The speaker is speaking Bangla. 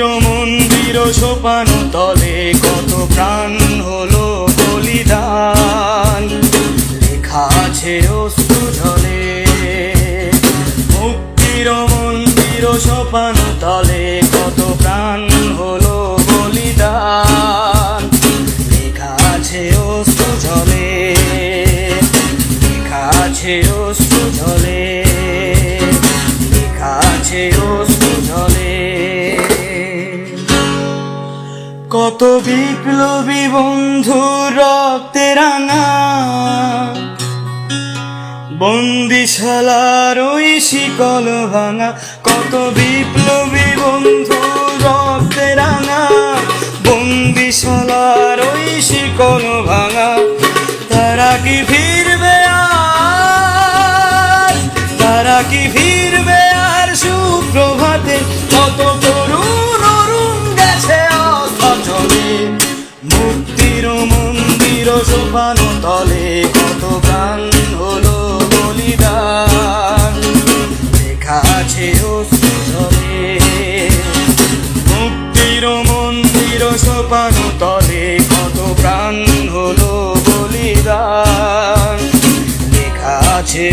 মুক্তির মন্দির সোপানো তলে কত প্রাণ হলো বলিদান। লেখা আছে অশ্রু জলে মুক্তির মন্দির সোপানো তলে কত প্রাণ হলো বলিদান। লেখা আছে অশ্রু জলে লেখা আছে অশ্রু জলে লেখা আছে অশ্রু জলে কত বিপ্লবী বন্ধু রক্তে রাঙা। বন্দিশালার ওই শিকল ভাঙা। কত বিপ্লবী বন্ধু রক্তে রাঙা। বন্দিশালার ওই শিকল ভাঙা। তারা কি ফিরবে তারা কি ফিরবে মুক্তির মন্দির সোপানো তলে কত প্রাণ হলো বলিদান। লেখা আছে অশ্রু মুক্তির মন্দির সোপানো তলে কত প্রাণ হলো বলিদান। লেখা আছে